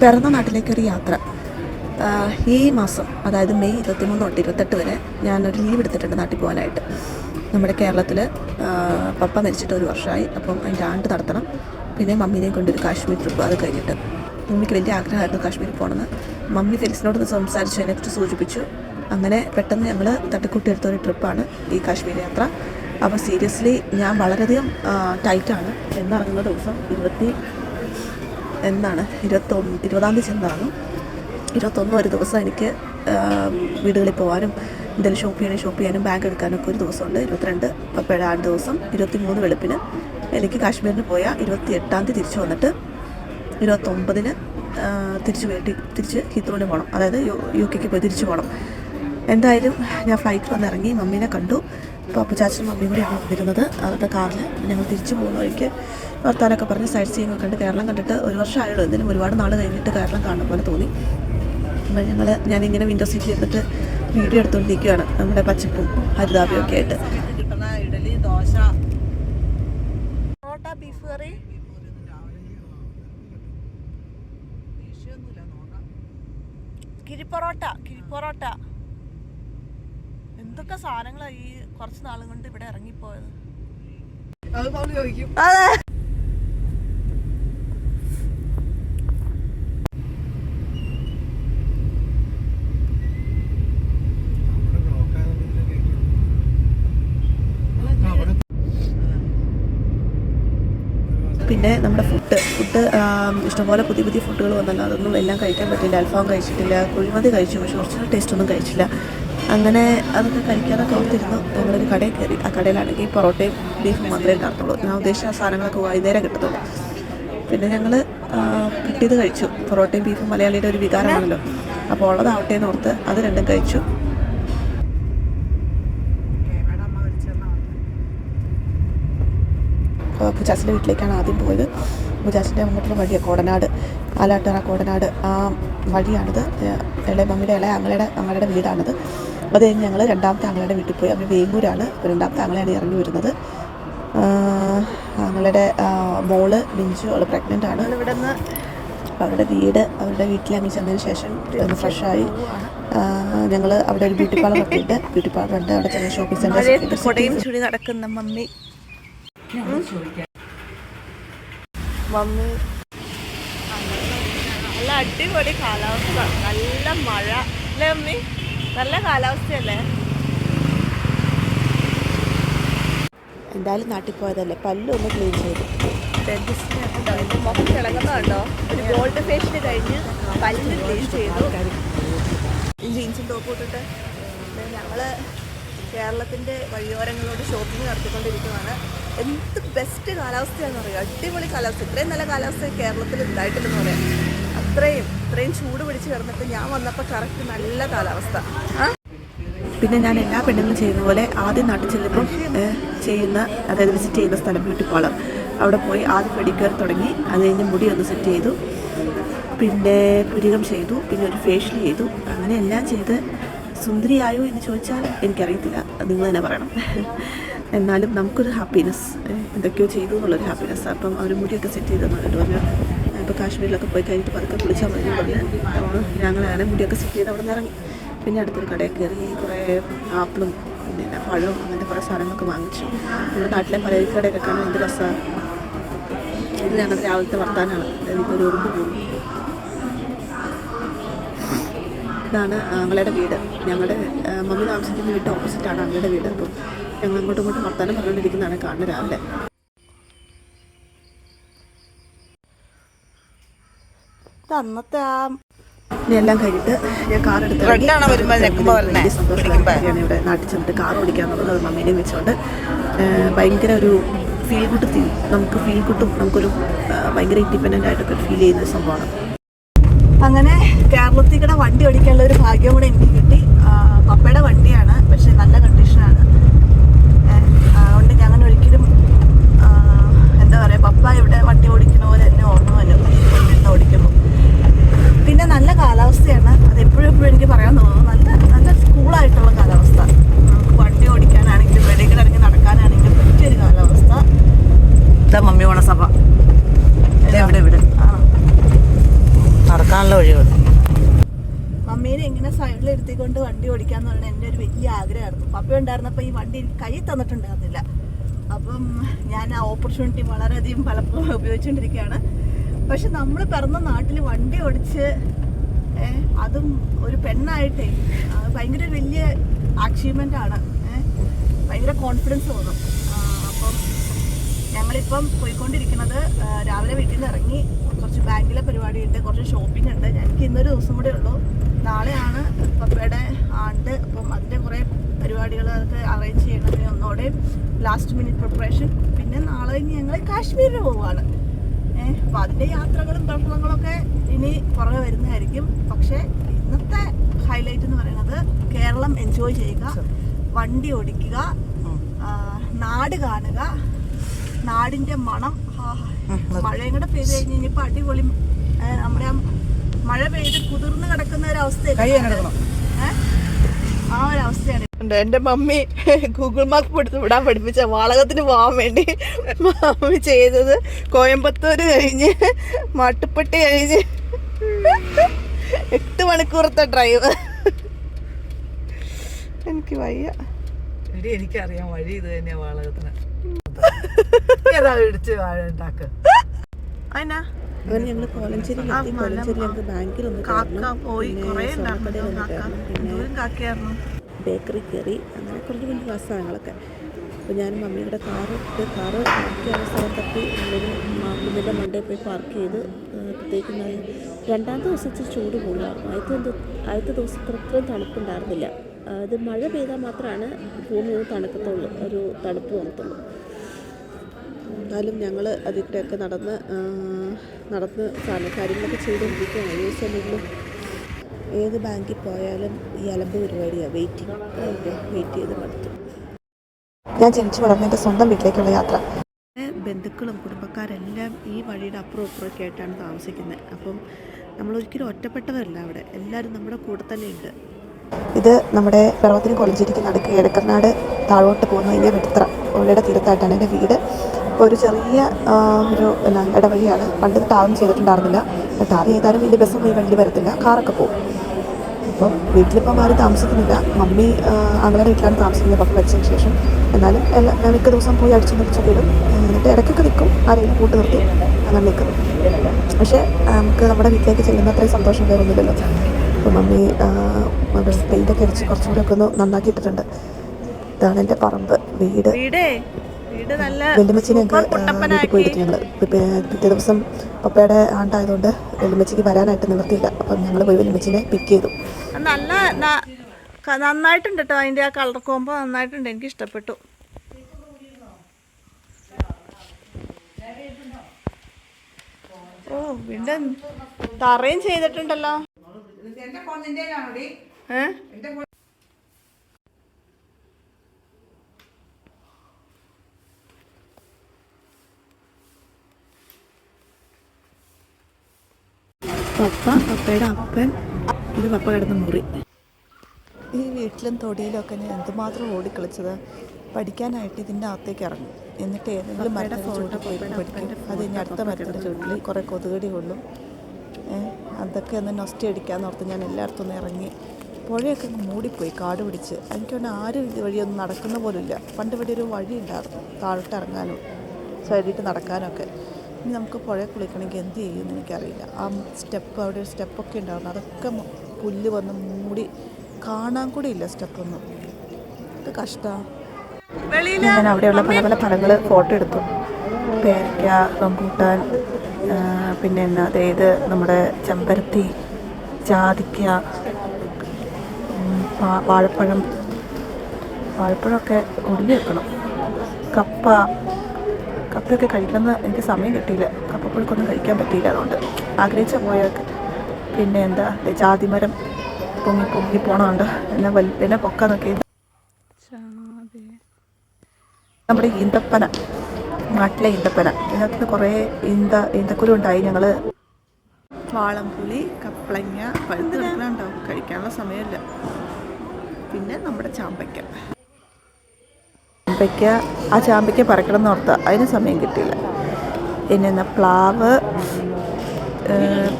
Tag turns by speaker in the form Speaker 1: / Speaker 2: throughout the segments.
Speaker 1: പിറന്ന നാട്ടിലേക്കൊരു യാത്ര. ഈ മാസം അതായത് മെയ് ഇരുപത്തിമൂന്ന് തൊട്ട് ഇരുപത്തെട്ട് വരെ ഞാനൊരു ലീവ് എടുത്തിട്ടുണ്ട് നാട്ടിൽ പോകാനായിട്ട്. നമ്മുടെ കേരളത്തിൽ പപ്പ മരിച്ചിട്ട് ഒരു വർഷമായി. അപ്പം അതിന്റെ ആണ്ട് നടത്തണം. പിന്നെ മമ്മീനെയും കൊണ്ടൊരു കാശ്മീർ ട്രിപ്പ് അത് കഴിഞ്ഞിട്ട്. മമ്മിക്ക് വലിയ ആഗ്രഹമായിരുന്നു കാശ്മീരിൽ പോകണമെന്ന്. മമ്മി ഫെലിസിനോടൊന്ന് സംസാരിച്ചു അതിനെക്കുറിച്ച് സൂചിപ്പിച്ചു. അങ്ങനെ പെട്ടെന്ന് ഞങ്ങൾ തട്ടിക്കൂട്ടി ഒരു ട്രിപ്പാണ് ഈ കാശ്മീർ യാത്ര. അപ്പോൾ സീരിയസ്ലി ഞാൻ വളരെയധികം ടൈറ്റാണ് എന്നിറങ്ങുന്ന ദിവസം ഇരുപത്തി എന്നാണ്. ഇരുപത്തൊന്ന് ഇരുപതാം തീയതി ചെന്നാണ്. ഇരുപത്തൊന്ന് ഒരു ദിവസം എനിക്ക് വീടുകളിൽ പോകാനും എന്തെങ്കിലും ഷോപ്പ് ചെയ്യാനും ഷോപ്പ് ചെയ്യാനും ബാങ്ക് എടുക്കാനൊക്കെ ഒരു ദിവസമുണ്ട്. ഇരുപത്തിരണ്ട് പപ്പയുടെ ആ ദിവസം. ഇരുപത്തി മൂന്ന് വെളുപ്പിന് എനിക്ക് കാശ്മീരിന് പോയാൽ ഇരുപത്തി എട്ടാം തീയതി തിരിച്ചു വന്നിട്ട് ഇരുപത്തൊമ്പതിന് തിരിച്ച് വീട്ടിൽ തിരിച്ച് ഹിത്രോന് പോകണം അതായത് യു കെക്ക് പോയി തിരിച്ചു പോകണം എന്തായാലും ഞാൻ ഫ്ലൈറ്റിൽ വന്നിറങ്ങി മമ്മീനെ കണ്ടു. അപ്പോൾ അപ്പച്ചാച്ചനും മമ്മിയും കൂടിയാണ് വന്നിരുന്നത്. അവരുടെ കാറിൽ ഞങ്ങൾ തിരിച്ചു പോകുന്ന വഴിക്ക് വർത്താനൊക്കെ പറഞ്ഞ് സൈഡ് സീയിങ് ഒക്കെ കണ്ട് കേരളം കണ്ടിട്ട് ഒരു വർഷമായുള്ളൂ എന്തിനും ഒരുപാട് നാൾ കഴിഞ്ഞിട്ട് കേരളം കാണുന്ന പോലെ തോന്നി. അപ്പോൾ ഞങ്ങൾ ഞാനിങ്ങനെ വിൻഡോ സീറ്റ് ഇരുന്നിട്ട് വീഡിയോ എടുത്തുകൊണ്ടിരിക്കുകയാണ് നമ്മുടെ പച്ചപ്പും ഹരിതാപിയും ഒക്കെ ആയിട്ട്.
Speaker 2: കിട്ടുന്ന ഇഡലി ദോശ.
Speaker 1: പൊറോട്ട ബീഫ് കറി കിരിപ്പൊറോട്ട കിരിപ്പൊറോട്ട എന്തൊക്കെ സാധനങ്ങളാണ് ഈ കുറച്ച് നാളും കൊണ്ട് ഇവിടെ ഇറങ്ങിപ്പോയത്?
Speaker 2: അതെ
Speaker 1: പിന്നെ നമ്മുടെ ഫുഡ് ഫുഡ് ഇഷ്ടംപോലെ പുതിയ പുതിയ ഫുഡുകൾ വന്നല്ലോ. അതൊന്നും എല്ലാം കഴിക്കാൻ പറ്റില്ല. അൽഫാം കഴിച്ചിട്ടില്ല. കുഴിമതി കഴിച്ചു. പക്ഷെ ഒറിജിനൽ ടേസ്റ്റ് ഒന്നും കഴിച്ചില്ല. അങ്ങനെ അതൊക്കെ കഴിക്കാനൊക്കെ ഓർത്തിരുന്നു. ഞങ്ങളൊരു കടയിൽ കയറി. ആ കടയിലാണെങ്കിൽ പൊറോട്ടയും ബീഫും മാത്രമേ കാണത്തുള്ളൂ ഞാൻ ഉദ്ദേശിച്ച ആ സാധനങ്ങളൊക്കെ വൈകുന്നേരം കിട്ടത്തുള്ളൂ. പിന്നെ ഞങ്ങൾ കിട്ടിയത് കഴിച്ചു. പൊറോട്ടയും ബീഫും മലയാളിയുടെ ഒരു വികാരമാണല്ലോ. അപ്പോൾ ഉള്ളതാവട്ടെ എന്ന് ഓർത്ത് അത് രണ്ടും കഴിച്ചു. പുജാസിന്റെ വീട്ടിലേക്കാണ് ആദ്യം പോയത്. പുജാസിന്റെ അങ്ങോട്ടുള്ള വഴിയാണ് കോടനാട്. ആലാട്ടറ കോടനാട്. ആ വഴിയാണിത്. ഇളയ മമ്മിയുടെ ഇളയ അങ്ങളുടെ അങ്ങളുടെ വീടാണിത്. അത് കഴിഞ്ഞ് ഞങ്ങൾ രണ്ടാമത്തെ ആങ്ങളുടെ വീട്ടിൽ പോയി. അവർ വേങ്ങൂരാണ്. രണ്ടാമത്തെ ആങ്ങളെയാണ് ഇറങ്ങി വരുന്നത്. ആങ്ങളുടെ മോൾ ബിഞ്ചു അവൾ പ്രഗ്നന്റ് ആണ്. ഇവിടെ നിന്ന് അവരുടെ വീട് അവരുടെ വീട്ടിൽ അങ്ങ് ചെന്നതിന് ശേഷം ഒന്ന് ഫ്രഷായി ഞങ്ങൾ അവിടെ ഒരു ബ്യൂട്ടി പാർലർ ഒക്കെ ഉണ്ട്. ബ്യൂട്ടി പാർലർ ഉണ്ട്. അവിടെ ചെറിയ ഷോപ്പിംഗ്
Speaker 3: സെന്റർ ചുടി നടക്കുന്ന മമ്മി.
Speaker 1: മമ്മി.
Speaker 3: നല്ല അടിപൊളി കാലാവസ്ഥ. നല്ല മഴ. അല്ലേ മമ്മി? നല്ല കാലാവസ്ഥയല്ലേ?
Speaker 1: എന്തായാലും നാട്ടിൽ പോയതല്ലേ? പല്ലൊന്ന് ക്ലീൻ ചെയ്തു.
Speaker 3: മുഖം തിളങ്ങുന്നുണ്ടോ ഒരു ഗോൾഡ് ഫേഷ്യൽ കഴിഞ്ഞ് പല്ല് ക്ലീൻ ചെയ്തു. ജീൻസും ടോപ്പ് ഇട്ടിട്ട്. ഞങ്ങൾ കേരളത്തിന്റെ വഴിയോരങ്ങളോട് ഷോപ്പിംഗ് നടത്തിക്കൊണ്ടിരിക്കുകയാണ് എന്ത് ബെസ്റ്റ് കാലാവസ്ഥയാണെന്ന് പറയുക അടിപൊളി കാലാവസ്ഥ. ഇത്രയും നല്ല കാലാവസ്ഥ കേരളത്തിൽ ഉണ്ടായിട്ടില്ലെന്ന് പറയാം. അത്രയും ഇത്രയും ചൂട് പിടിച്ച് കിടന്നിട്ട് ഞാൻ വന്നപ്പോൾ കറക്റ്റ് നല്ല കാലാവസ്ഥ.
Speaker 1: പിന്നെ ഞാൻ എല്ലാ പെണ്ണുങ്ങളും ചെയ്യുന്ന പോലെ ആദ്യം നാട്ടിൽ ചെല്ലുമ്പോൾ ചെയ്യുന്ന അതായത് വിസിറ്റ് ചെയ്യുന്ന സ്ഥലം ബ്യൂട്ടി പാർലർ. അവിടെ പോയി ആദ്യം പെഡിക്യൂർ തുടങ്ങി അത് കഴിഞ്ഞ് മുടി ഒന്ന് സെറ്റ് ചെയ്തു. പിന്നെ പുരികം ചെയ്തു പിന്നെ ഒരു ഫേഷ്യൽ ചെയ്തു. അങ്ങനെ എല്ലാം ചെയ്ത് സുന്ദരിയായോ എന്ന് ചോദിച്ചാൽ എനിക്കറിയത്തില്ല. നിങ്ങൾ തന്നെ പറയണം. എന്നാലും നമുക്കൊരു ഹാപ്പിനെസ് എന്തൊക്കെയോ ചെയ്തു എന്നുള്ളൊരു ഹാപ്പിനെസ് അപ്പം അവർ മുടിയൊക്കെ സെറ്റ് ചെയ്തെന്ന് പറഞ്ഞിട്ട് പറഞ്ഞു. ഇപ്പോൾ കാശ്മീരിലൊക്കെ പോയി കഴിഞ്ഞിട്ട് പതുക്കെ കുളിച്ചാൽ മതി പറഞ്ഞ്. ഞങ്ങളങ്ങനെ മുടിയൊക്കെ സെറ്റ് ചെയ്ത് അവിടെ നിന്ന് ഇറങ്ങി. പിന്നെ അടുത്തൊരു കടയിൽ കയറി കുറേ ആപ്പിളും പിന്നെ പഴവും അങ്ങനത്തെ കുറേ സാധനങ്ങളൊക്കെ വാങ്ങിച്ചു. നമ്മുടെ നാട്ടിലെ പലചരക്ക് കടയൊക്കെ കാണാൻ എന്ത് രസമാണ് ഇത് ഞങ്ങളുടെ രാവിലത്തെ വർത്താനാണ്. എനിക്ക് ഒരു ഉറുമ്പ് പോകും ഇതാണ് ആങ്ങളുടെ വീട്. ഞങ്ങളുടെ മമ്മി താമസിക്കുന്ന വീട്ട് ഓപ്പോസിറ്റാണ് ആങ്ങളുടെ വീട്. അപ്പം ഞങ്ങൾ അങ്ങോട്ടും ഇങ്ങോട്ടും വർത്താനം പറഞ്ഞുകൊണ്ടിരിക്കുന്നതാണ് കാണുന്നത് രാവിലെ.
Speaker 3: അന്നത്തെ ആ
Speaker 1: എല്ലാം കഴിഞ്ഞിട്ട് ഞാൻ കാർ എടുത്ത് ഇറങ്ങി.
Speaker 2: വരുമ്പോൾ ഞെക്കുമ്പോൾ വരണേ?
Speaker 1: കാര്യമാണ് ഇവിടെ നാട്ടിൽ ചെന്നിട്ട് കാർ ഓടിക്കാന്നുള്ളത് മമ്മീനെയും വെച്ചുകൊണ്ട്. ഭയങ്കര ഒരു ഫീൽ ഗുഡ് ഫീൽ നമുക്ക് ഫീൽ ഗുഡും നമുക്കൊരു ഭയങ്കര ഇൻഡിപെൻഡന്റ് ആയിട്ടൊക്കെ ഫീൽ ചെയ്യുന്ന സംഭവമാണ്. അങ്ങനെ കേരളത്തിൽ കൂടെ വണ്ടി ഓടിക്കാനുള്ള ഒരു ഭാഗ്യം കൂടെ എനിക്ക് കിട്ടി. പപ്പയുടെ വണ്ടിയാണ് പക്ഷെ നല്ല കണ്ടീഷനാണ് അതുകൊണ്ട് ഞാൻ അങ്ങനെ ഒരിക്കലും ആ, എന്താ പറയുക പപ്പ ഇവിടെ വണ്ടി ഓടിക്കുന്ന പോലെ എന്നെ ഓർമ്മ വരും വണ്ടി ഓടിക്കുമ്പോൾ പിന്നെ നല്ല കാലാവസ്ഥയാണ് അത് എപ്പോഴും എപ്പോഴും എനിക്ക് പറയാൻ തോന്നുന്നു നല്ല നല്ല കൂളായിട്ടുള്ള കാലാവസ്ഥ നമുക്ക് വണ്ടി ഓടിക്കാനാണെങ്കിലും വെളിയിൽ ഇറങ്ങി നടക്കാനാണെങ്കിലും പറ്റിയൊരു കാലാവസ്ഥ
Speaker 2: ഇതാ മമ്മി ഓണ സഭ ഇവിടെ ഇവിടെ
Speaker 1: ആണോ
Speaker 2: നടക്കാൻ നല്ല വഴി വന്നു
Speaker 3: മമ്മീനെ ഇങ്ങനെ സൈഡിൽ ഇരുത്തിക്കൊണ്ട് പറഞ്ഞാൽ എന്റെ ഒരു വലിയ ആഗ്രഹമായിരുന്നു. പപ്പ ഉണ്ടായിരുന്നപ്പോൾ ഈ വണ്ടി കൈ തന്നിട്ടുണ്ടായിരുന്നില്ല. അപ്പം ഞാൻ ആ ഓപ്പർച്യൂണിറ്റി വളരെയധികം പലപ്പോഴും ഉപയോഗിച്ചുകൊണ്ടിരിക്കുകയാണ്. പക്ഷെ നമ്മൾ പിറന്ന നാട്ടിൽ വണ്ടി ഓടിച്ച് അതും ഒരു പെണ്ണായിട്ടേ ഭയങ്കര വലിയ അച്ചീവ്മെന്റ് ആണ്. ഏ, ഭയങ്കര കോൺഫിഡൻസ് തോന്നും. അപ്പം ഞങ്ങളിപ്പം പോയിക്കൊണ്ടിരിക്കുന്നത് രാവിലെ വീട്ടിൽ നിന്ന് ഇറങ്ങി കുറച്ച് ബാങ്കിലെ പരിപാടിയുണ്ട് കുറച്ച് ഷോപ്പിംഗ് ഉണ്ട്. എനിക്ക് ഇന്നൊരു ദിവസം കൂടെ ഉള്ളൂ. നാളെയാണ് പപ്പയുടെ ആണ്ട്. അപ്പം അതിന്റെ കുറേ പരിപാടികൾ അതൊക്കെ അറേഞ്ച് ചെയ്യണതിന് ഒന്നോടെ ലാസ്റ്റ് മിനിറ്റ് പ്രിപ്പറേഷൻ പിന്നെ നാളെ ഇനി ഞങ്ങൾ കാശ്മീരിൽ പോവുകയാണ്. ഏഹ് അപ്പം അതിന്റെ യാത്രകളും പ്രശ്നങ്ങളൊക്കെ ഇനി പുറകെ വരുന്നതായിരിക്കും. പക്ഷേ ഇന്നത്തെ ഹൈലൈറ്റ് എന്ന് പറയുന്നത് കേരളം എൻജോയ് ചെയ്യുക വണ്ടി ഓടിക്കുക നാട് കാണുക നാടിന്റെ മണം. മഴയും കൂടെ പെയ്ത് കഴിഞ്ഞ് കഴിഞ്ഞപ്പോൾ അടിപൊളി നമ്മുടെ ആ മഴ പെയ്ത് കുതിർന്ന് കിടക്കുന്ന ഒരു അവസ്ഥ ആ ഒരു അവസ്ഥയാണ് എന്റെ മമ്മി ഗൂഗിൾ മാപ്പ് എടുത്ത് വിടാൻ പഠിപ്പിച്ച വാളകത്തിന് പോകാൻ വേണ്ടി മമ്മി ചെയ്തത് കോയമ്പത്തൂര് കഴിഞ്ഞ് മാട്ടുപ്പെട്ടി കഴിഞ്ഞ് എട്ട് മണിക്കൂറത്തെ ഡ്രൈവ് എനിക്ക് വയ്യ.
Speaker 2: എനിക്കറിയാം വഴി ഇത് തന്നെയാ വാളകത്തിന്. ഏതാ ഇടിച്ച് വാഴ ഉണ്ടാക്ക്.
Speaker 3: അതിനാ
Speaker 1: അങ്ങനെ ഞങ്ങൾ കോലഞ്ചേരി എത്തി കോലഞ്ചേരി ഞങ്ങൾക്ക്
Speaker 3: ഉണ്ടായിരുന്നു. കാക്ക എന്തോരം
Speaker 1: ബേക്കറി കയറി. അങ്ങനെ കുറച്ച് വലിയ സാധനങ്ങളൊക്കെ. അപ്പോൾ ഞാൻ മമ്മിയുടെ കാറ് ഇട്ട് കാറ് പാർക്ക് ചെയ്യാൻ സ്ഥലം തപ്പി നമ്മളൊരു മണ്ടേ മണ്ടയിൽ പോയി പാർക്ക് ചെയ്ത് പ്രത്യേകിച്ച് രണ്ടാമത്തെ ദിവസം ദിവസത്തെ ചൂട് കൂടുതലായിരുന്നു. ആദ്യത്തെ ആദ്യത്തെ ദിവസത്തിൽ അത്രയും തണുപ്പുണ്ടായിരുന്നില്ല. അത് മഴ പെയ്താൽ മാത്രമാണ് ഭൂമി ഒന്ന് തണുക്കത്തുള്ളൂ ഒരു തണുപ്പ് തോന്നത്തുള്ളൂ എന്നാലും ഞങ്ങൾ അതിന്റെയൊക്കെ നടന്ന് നടന്ന് സാധനം കാര്യങ്ങളൊക്കെ ചെയ്തുകൊണ്ടിരിക്കുകയാണ്. ഏത് സമയങ്ങളിലും ഏത് ബാങ്കിൽ പോയാലും ഈ അലമ്പ് പരിപാടിയാണ് വെയിറ്റിംഗ്. വെയിറ്റ് ചെയ്ത് മടുത്തു ഞാൻ ജനിച്ചു വളർന്ന എന്റെ സ്വന്തം വീട്ടിലേക്കുള്ള യാത്ര. ബന്ധുക്കളും കുടുംബക്കാരെല്ലാം ഈ വഴിയുടെ അപ്പുറം ഇപ്പുറമൊക്കെ ആയിട്ടാണ് താമസിക്കുന്നത്. അപ്പം നമ്മളൊരിക്കലും ഒറ്റപ്പെട്ടവരല്ല അവിടെ. എല്ലാവരും നമ്മുടെ കൂടെ തന്നെയുണ്ട് ഇത് നമ്മുടെ പിറവത്തിന് കോളേജിലേക്ക് നടക്കുക എടക്കർനാട് താഴോട്ട് പോകുന്ന കഴിഞ്ഞാൽ വെട്ടിത്ര ഉള്ളയുടെ തീരത്തായിട്ടാണ് എന്റെ വീട്. ഒരു ചെറിയ ഒരു എന്നാ ഇടവഴിയാണ്. പണ്ട് ടാറും ചെയ്തിട്ടുണ്ടായിരുന്നില്ല. ടാർ ചെയ്താലും വലിയ ബസ്സും ഈ വണ്ടി വരത്തില്ല. കാറൊക്കെ പോകും അപ്പം വീട്ടിലിപ്പം ആരും താമസിക്കുന്നില്ല. മമ്മി അങ്ങനെ വീട്ടിലാണ് താമസിക്കുന്നത്. പപ്പ മരിച്ചതിന് ശേഷം. എന്നാലും എല്ലാ മിക്ക ദിവസം പോയി അടിച്ചു നിറച്ചൊക്കെ ഇടും. എന്നിട്ട് ഇടയ്ക്കൊക്കെ നിൽക്കും. ആരെങ്കിലും കൂട്ട് നിർത്തി അങ്ങനെ നിൽക്കും. പക്ഷേ നമുക്ക് നമ്മുടെ വീട്ടിലേക്ക് ചെല്ലുന്ന അത്രയും സന്തോഷം കയറുന്നില്ലല്ലോ അപ്പം മമ്മി പെയിന്റൊക്കെ അടിച്ച് കുറച്ചും കൂടെ ഒക്കെ ഒന്ന് നന്നാക്കിയിട്ടിട്ടുണ്ട്. ഇതാണ് എന്റെ പറമ്പ്. വീട്? വീട്ടിൽ ഞങ്ങൾ പിറ്റേ ദിവസം പപ്പയുടെ ആണ്ടായതുകൊണ്ട് വെള്ളിമച്ചിക്ക് വരാനായിട്ട് നിവർത്തിയില്ല. അപ്പം ഞങ്ങൾ പോയി വെള്ളിമച്ചിനെ പിക്ക് ചെയ്തു.
Speaker 3: നല്ല നന്നായിട്ടുണ്ട് കേട്ടോ അതിന്റെ ആ കളർ കോമ്പോ നന്നായിട്ടുണ്ട്. എനിക്ക് ഇഷ്ടപ്പെട്ടു. ഓ വീണ്ടും തറയും ചെയ്തിട്ടുണ്ടല്ലോ. ഏ?
Speaker 1: പപ്പ പപ്പയുടെ അപ്പൻ ഇത് പപ്പ കിടന്ന മുറി. ഈ വീട്ടിലും തൊടിയിലും ഒക്കെ ഞാൻ എന്തുമാത്രം ഓടിക്കളിച്ചത്? പഠിക്കാനായിട്ട് ഇതിന്റെ അകത്തേക്ക് ഇറങ്ങും. എന്നിട്ട് ഏതെങ്കിലും മരത്തിന്റെ ഫോട്ടോ പോയി പഠിക്കും. അത് ഇനി അടുത്ത മരത്തിന്റെ ചൂട്ടിൽ. കുറേ കൊതുകടി കൊള്ളും. അതൊക്കെ ഒന്ന് നൊസ്റ്റി അടിക്കാന്ന് ഓർത്ത് ഞാൻ എല്ലായിടത്തും ഒന്ന് ഇറങ്ങി. പുഴയൊക്കെ മൂടിപ്പോയി കാട് പിടിച്ച്. എനിക്ക് തോന്നുന്നു ആരും ഇത് വഴിയൊന്നും നടക്കുന്ന പോലുമില്ല. പണ്ട് ഇവിടെ ഒരു വഴി ഉണ്ടായിരുന്നു. താഴോട്ട് ഇറങ്ങാനും സൈഡിട്ട് നടക്കാനൊക്കെ. ഇനി നമുക്ക് പുഴയിൽ കുളിക്കണമെങ്കിൽ എന്ത് ചെയ്യുമെന്ന് എനിക്കറിയില്ല. ആ സ്റ്റെപ്പ് അവിടെ ഒരു സ്റ്റെപ്പൊക്കെ ഉണ്ടായിരുന്നു. അതൊക്കെ പുല്ല് വന്ന് മൂടി കാണാൻ കൂടി ഇല്ല സ്റ്റെപ്പൊന്നും. ഇത് കഷ്ടമാണ് ഞാൻ അവിടെയുള്ള പല പല പഴങ്ങൾ ഫോട്ടോ എടുത്തു. പേരയ്ക്ക റംബൂട്ടാൻ പിന്നെ എന്നാ അതായത് നമ്മുടെ ചെമ്പരത്തി വാ- വാഴപ്പഴം. വാഴപ്പഴമൊക്കെ ഒടിഞ്ഞു വെക്കണം. കപ്പ കപ്പയൊക്കെ കഴിക്കുന്ന എനിക്ക് സമയം കിട്ടിയില്ല. കപ്പപ്പുഴുക്കൊന്നും കഴിക്കാൻ പറ്റിയില്ല അതുകൊണ്ട് ആഗ്രഹിച്ച പോയൊക്കെ പിന്നെ എന്താ ജാതിമരം പൊങ്ങി പൊങ്ങി പോണതുണ്ട്. എന്നെ വൽ എന്നെ പൊക്ക നോക്കി നമ്മുടെ ഈന്തപ്പന നാട്ടിലെ ഈന്തപ്പന. ഇതിനകത്ത് കുറേ ഈന്ത ഈന്തക്കുരു ഉണ്ടായി ഞങ്ങൾ വാളംപുളി കപ്പളങ്ങ പഴുത്ത് കിടക്കണുണ്ടാവും കഴിക്കാനുള്ള സമയമില്ല. പിന്നെ നമ്മുടെ ചാമ്പയ്ക്ക. ചാമ്പയ്ക്ക ആ ചാമ്പയ്ക്ക പറിക്കണം എന്ന് ഓർത്ത അതിന് സമയം കിട്ടിയില്ല. പിന്നെ എന്താ പ്ലാവ്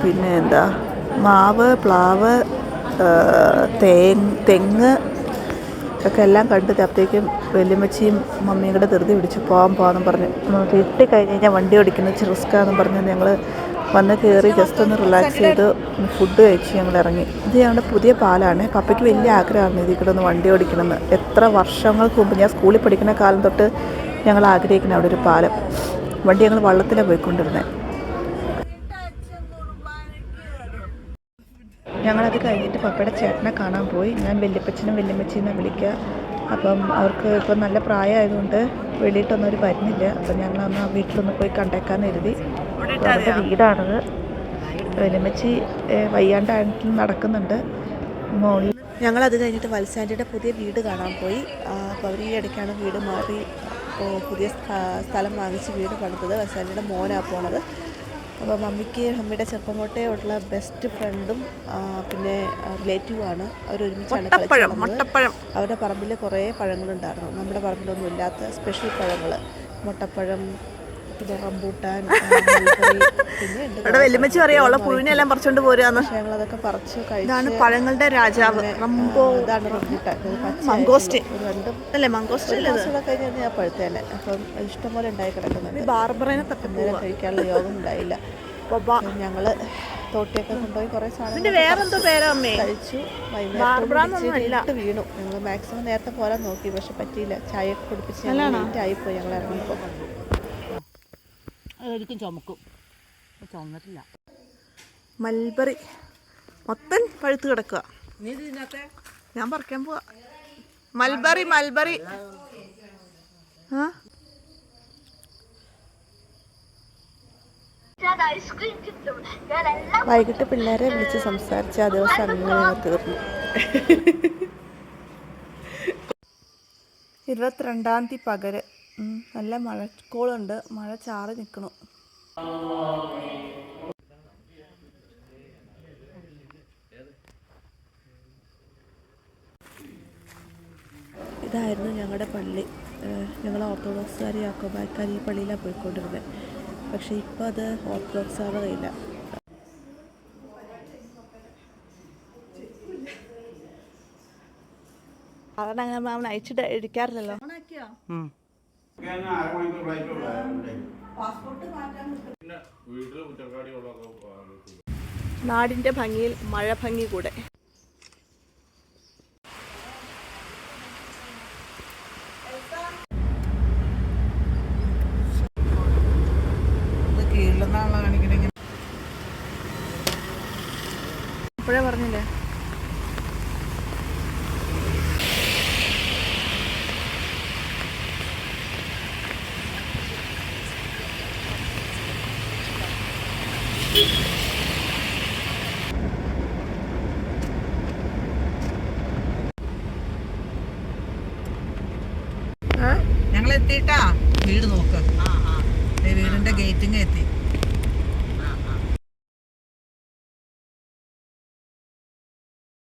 Speaker 1: പിന്നെ എന്താ മാവ് പ്ലാവ് തേ തേങ് തെങ്ങ് ഒക്കെ എല്ലാം കണ്ടിട്ട് അപ്പോഴത്തേക്കും വലിയമ്മച്ചിയും മമ്മിയും കൂടെ ധൃതി പിടിച്ച് പോകാൻ പോകാമെന്ന് പറഞ്ഞ്. കിട്ടിക്കഴിഞ്ഞ് കഴിഞ്ഞ് കഴിഞ്ഞാൽ വണ്ടി ഓടിക്കുന്ന ഇച്ചിരി റിസ്ക്കാന്ന് പറഞ്ഞ് ഞങ്ങൾ വന്ന് കയറി ജസ്റ്റ് ഒന്ന് റിലാക്സ് ചെയ്ത് ഫുഡ് കഴിച്ച് ഞങ്ങൾ ഇറങ്ങി. ഇത് ഞങ്ങളുടെ പുതിയ പാലാണ്. പപ്പയ്ക്ക് വലിയ ആഗ്രഹമാണ് ഇതിൽ കൂടെ ഒന്ന് വണ്ടി ഓടിക്കണമെന്ന്. എത്ര വർഷങ്ങൾക്ക് മുമ്പ് ഞാൻ സ്കൂളിൽ പഠിക്കുന്ന കാലം തൊട്ട് ഞങ്ങൾ ആഗ്രഹിക്കുന്ന അവിടെ ഒരു പാലം. വണ്ടി ഞങ്ങൾ വള്ളത്തിലാണ് പോയിക്കൊണ്ടിരുന്നത് ഞങ്ങളത് കഴിഞ്ഞിട്ട് പപ്പയുടെ ചേട്ടനെ കാണാൻ പോയി. ഞാൻ വല്യപ്പച്ചനും വല്യമ്മച്ചീനെ വിളിക്കുക അപ്പം അവർക്ക് ഇപ്പം നല്ല പ്രായമായതുകൊണ്ട് വെളിയിട്ടൊന്നും അവർ വരുന്നില്ല. അപ്പം ഞങ്ങളന്ന് വീട്ടിലൊന്ന് പോയി കണ്ടേക്കാന്ന് കരുതി. അവരുടെ വീടാണത് വലിയമ്മച്ചി വയ്യാണ്ടായിട്ട് നടക്കുന്നുണ്ട്. മോളിൽ. അത് കഴിഞ്ഞിട്ട് വത്സാന്റിയുടെ പുതിയ വീട് കാണാൻ പോയി. അപ്പോൾ അവർ ഈ ഇടയ്ക്കാണ് വീട് മാറി പുതിയ സ്ഥ- സ്ഥലം വാങ്ങിച്ച് വീട് പണിതത്. വത്സാന്റിയുടെ മോനാണ് പോണത്. അപ്പോൾ മമ്മിക്ക് മമ്മിയുടെ ചെറുപ്പം തൊട്ടേ ഉള്ള ബെസ്റ്റ് ഫ്രണ്ടും പിന്നെ റിലേറ്റീവുമാണ് അവരൊരുമിച്ചാണ് ഒരുമിച്ചാണ് അവരുടെ പറമ്പിൽ കുറേ പഴങ്ങളുണ്ടായിരുന്നു. നമ്മുടെ പറമ്പിലൊന്നും ഇല്ലാത്ത സ്പെഷ്യൽ പഴങ്ങൾ മുട്ടപ്പഴം പിന്നെ റംബൂട്ടാൻ
Speaker 3: ഇവിടെ വെല്ലുമ്മച്ചി പറയാ ഉള്ള പുഴുവിനെല്ലാം പറിച്ചോണ്ട് പോരാന്ന്
Speaker 1: ഞങ്ങളതൊക്കെ പറിച്ച്
Speaker 3: ഇതാണ് പഴങ്ങളുടെ രാജാവ്. റംബോ
Speaker 1: ഇതാണ് റംബൂട്ടാൻ.
Speaker 3: മംഗോസ്റ്റ്.
Speaker 1: രണ്ടും
Speaker 3: അല്ലേ മംഗോസ്റ്റ്
Speaker 1: ഒരു
Speaker 3: അല്ലേ ഇത്
Speaker 1: മാസം കഴിഞ്ഞ് ഞാൻ പഴുത്തേനെ അപ്പം ഇഷ്ടംപോലെ ഉണ്ടായി കിടക്കുന്നുണ്ട്.
Speaker 3: ബാർബറേനെ
Speaker 1: തട്ടുന്നേരം കഴിക്കാനുള്ള യോഗം ഉണ്ടായില്ല. ഞങ്ങൾ തോട്ടിയൊക്കെ കൊണ്ടുപോയി കുറെ സാധനം
Speaker 3: വേറെന്തോ പേരോ അമ്മേ?
Speaker 1: കഴിച്ചു. വൈകുന്നേരം. വീണു. ഞങ്ങൾ മാക്സിമം നേരത്തെ പോരാൻ നോക്കി. പക്ഷെ പറ്റിയില്ല. ചായ കുടിപ്പിച്ച് ലേറ്റ് ആയിപ്പോയി ഞങ്ങൾ ഇറങ്ങിയപ്പോൾ
Speaker 2: അതൊരിക്കും ചുമക്കും. ചുമന്നിട്ടില്ല.
Speaker 3: മൽബറി. മൊത്തം പഴുത്ത് കിടക്കുക. ഞാൻ പറിക്കാൻ പോവാ. Mulberry mulberry. ആ?
Speaker 1: വൈകിട്ട് പിള്ളേരെ വിളിച്ച് സംസാരിച്ച് ആ ദിവസം അങ്ങനെ അങ്ങ് തീർന്നു. ഇരുപത്തിരണ്ടാം തീയതി പകര് നല്ല മഴക്കോളുണ്ട് മഴ ചാറി നിൽക്കണു ഇതായിരുന്നു ഞങ്ങളുടെ പള്ളി. ഞങ്ങൾ ഓർത്തഡോക്സുകാർ യാക്കോബായക്കാർ ഈ പള്ളിയിലാണ് പോയിക്കൊണ്ടിരുന്നത് പക്ഷേ ഇപ്പോൾ അത് ഓർത്തഡോക്സുകാരുടെ കയ്യില്ല
Speaker 3: സാധാരണ അങ്ങനെ നമ്മൾ അയച്ചിട്ട് ഇരിക്കാറില്ലല്ലോ നാടിന്റെ ഭംഗിയിൽ മഴ ഭംഗി കൂടെ.
Speaker 2: ഞങ്ങൾ